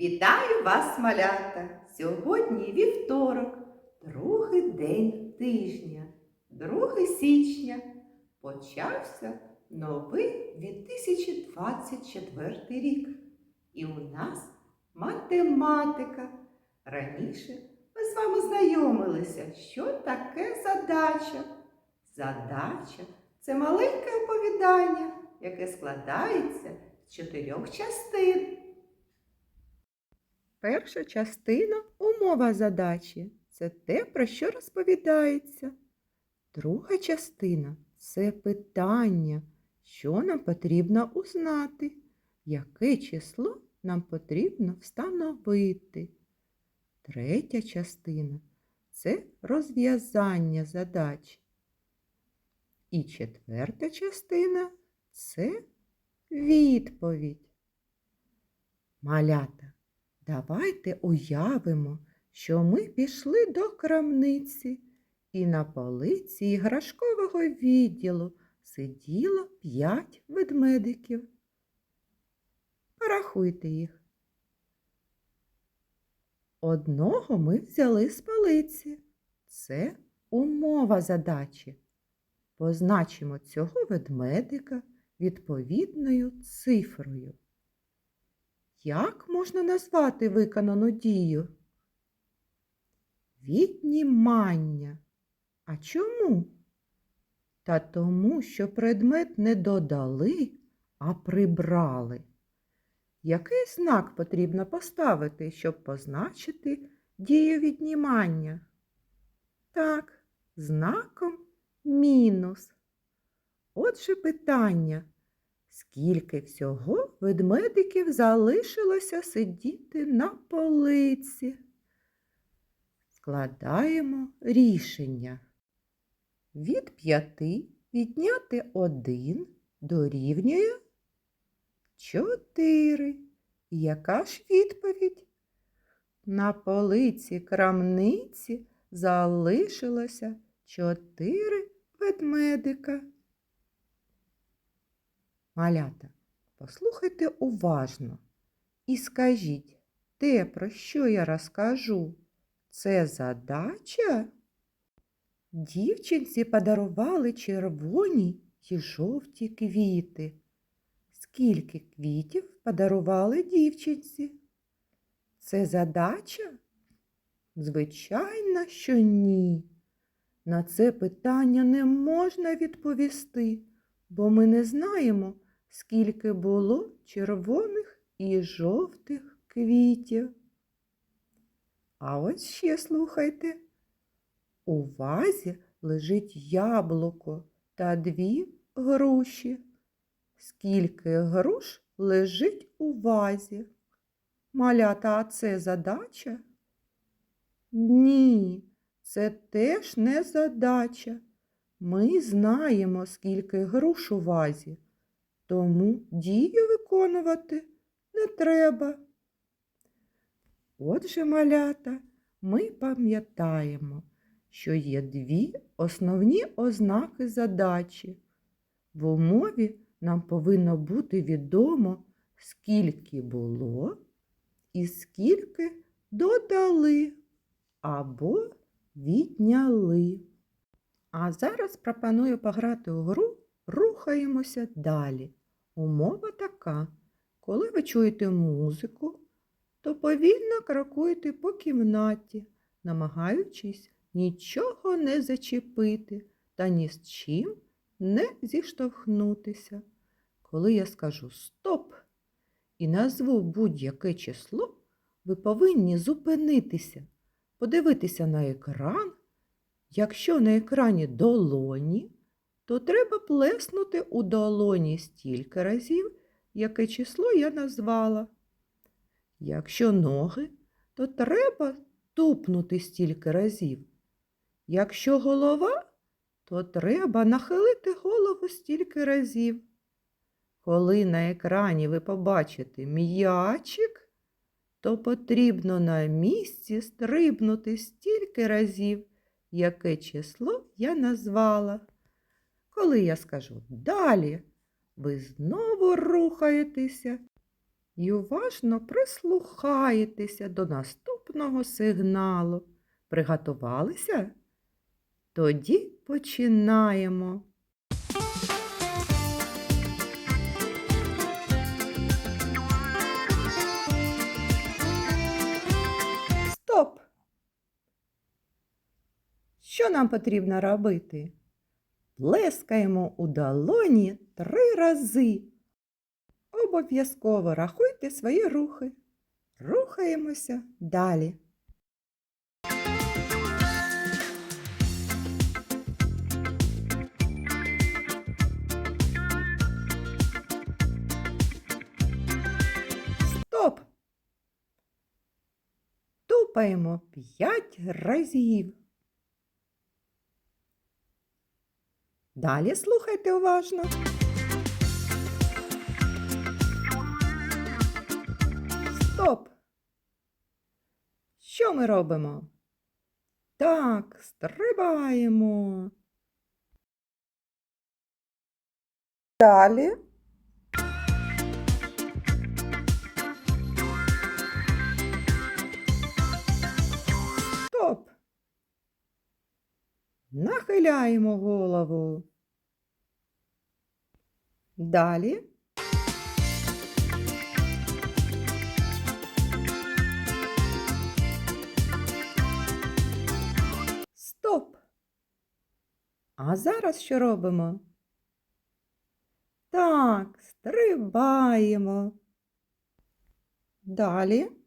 Вітаю вас, малята! Сьогодні вівторок, другий день тижня, 2 січня. Почався новий 2024 рік. І у нас математика. Раніше ми з вами знайомилися, що таке задача. Задача це маленьке оповідання, яке складається з чотирьох частин. Перша частина умова задачі це те, про що розповідається. Друга частина це питання, що нам потрібно узнати, яке число нам потрібно встановити. Третя частина це розв'язання задачі. І четверта частина це відповідь. Малята. Давайте уявимо, що ми пішли до крамниці, і на полиці іграшкового відділу сиділо п'ять ведмедиків. Порахуйте їх. Одного ми взяли з полиці. Це умова задачі. Позначимо цього ведмедика відповідною цифрою. Як можна назвати виконану дію? Віднімання. А чому? Та тому, що предмет не додали, а прибрали. Який знак потрібно поставити, щоб позначити дію віднімання? Так, знаком мінус. Отже питання. Скільки всього ведмедиків залишилося сидіти на полиці? Складаємо рішення. Від п'яти відняти один дорівнює чотири. Яка ж відповідь? На полиці крамниці залишилося чотири ведмедика. Малята, послухайте уважно і скажіть, те, про що я розкажу, це задача? Дівчинці подарували червоні й жовті квіти. Скільки квітів подарували дівчинці? Це задача? Звичайно, що ні. На це питання не можна відповісти, бо ми не знаємо, скільки було червоних і жовтих квітів. А ось ще слухайте. У вазі лежить яблуко та дві груші. Скільки груш лежить у вазі? Малята, а це задача? Ні, це теж не задача. Ми знаємо, скільки груш у вазі, тому дію виконувати не треба. Отже, малята, ми пам'ятаємо, що є дві основні ознаки задачі. В умові нам повинно бути відомо, скільки було і скільки додали або відняли. А зараз пропоную пограти у гру Рухаємося далі. Умова така. Коли ви чуєте музику, то повільно крокуйте по кімнаті, намагаючись нічого не зачепити та ні з чим не зіштовхнутися. Коли я скажу стоп і назву будь-яке число, ви повинні зупинитися, подивитися на екран. Якщо на екрані долоні, то треба плеснути у долоні стільки разів, яке число я назвала. Якщо ноги, то треба тупнути стільки разів. Якщо голова, то треба нахилити голову стільки разів. Коли на екрані ви побачите м'ячик, то потрібно на місці стрибнути стільки разів, яке число я назвала. Коли я скажу далі, ви знову рухаєтеся і уважно прислухаєтеся до наступного сигналу. Приготувалися? Тоді починаємо. Стоп! Що нам потрібно робити? Плескаємо у долоні три рази. Обов'язково рахуйте свої рухи. Рухаємося далі. Стоп! Тупаємо п'ять разів. Далі слухайте уважно. Стоп! Що ми робимо? Так, стрибаємо. Далі. Нахиляємо голову. Далі. Стоп. А зараз що робимо? Так, стрибаємо. Далі.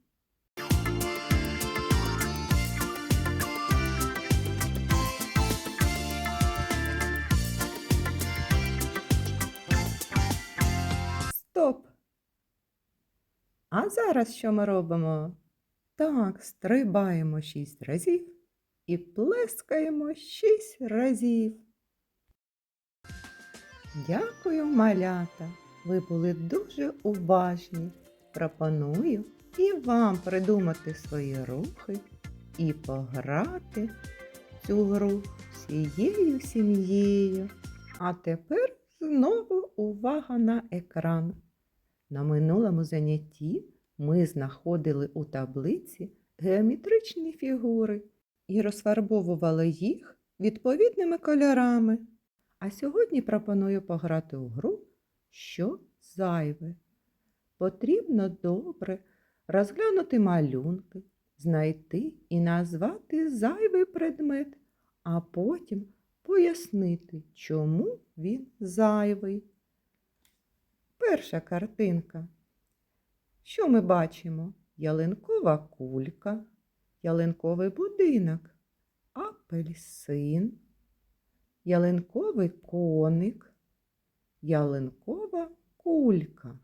А зараз що ми робимо? Так, стрибаємо шість разів і плескаємо шість разів. Дякую, малята. Ви були дуже уважні. Пропоную і вам придумати свої рухи і пограти цю гру всією сім'єю. А тепер знову увага на екран. На минулому занятті ми знаходили у таблиці геометричні фігури і розфарбовували їх відповідними кольорами. А сьогодні пропоную пограти у гру Що зайве. Потрібно добре розглянути малюнки, знайти і назвати зайвий предмет, а потім пояснити, чому він зайвий. Перша картинка. Що ми бачимо? Ялинкова кулька, ялинковий будинок, апельсин, ялинковий коник, ялинкова кулька.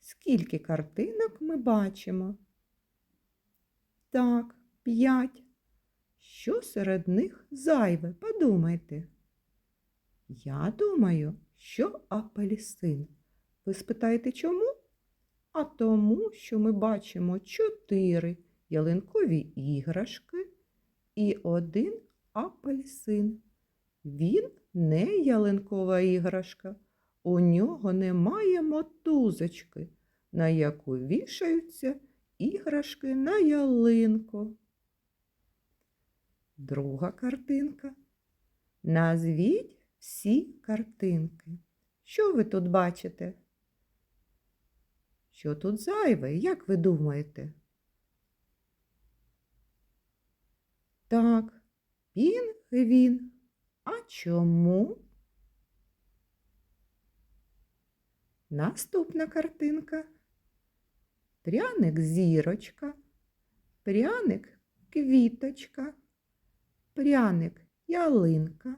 Скільки картинок ми бачимо? Так, п'ять. Що серед них зайве? Подумайте. Я думаю, що апельсин. Ви спитаєте чому? А тому, що ми бачимо чотири ялинкові іграшки і один апельсин. Він не ялинкова іграшка. У нього немає мотузочки, на яку вішаються іграшки на ялинку. Друга картинка. Назвіть всі картинки. Що ви тут бачите? Що тут зайве, як ви думаєте? Так, пінгвін. А чому? Наступна картинка. Пряник зірочка, пряник квіточка, пряник ялинка,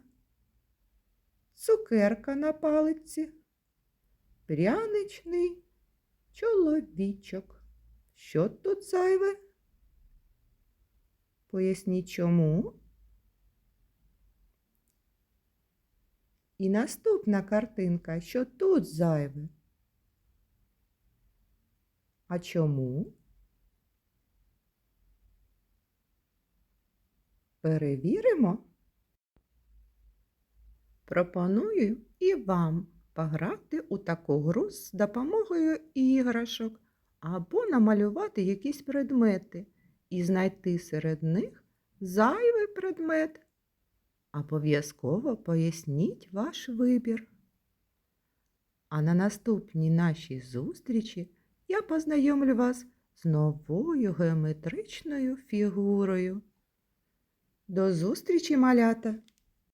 цукерка на палиці, пряничний чоловічок. Що тут зайве? Поясніть чому. І наступна картинка, що тут зайве. А чому? Перевіримо. Пропоную і вам пограти у таку гру з допомогою іграшок або намалювати якісь предмети і знайти серед них зайвий предмет. Обов'язково поясніть ваш вибір. А на наступній нашій зустрічі я познайомлю вас з новою геометричною фігурою. До зустрічі, малята!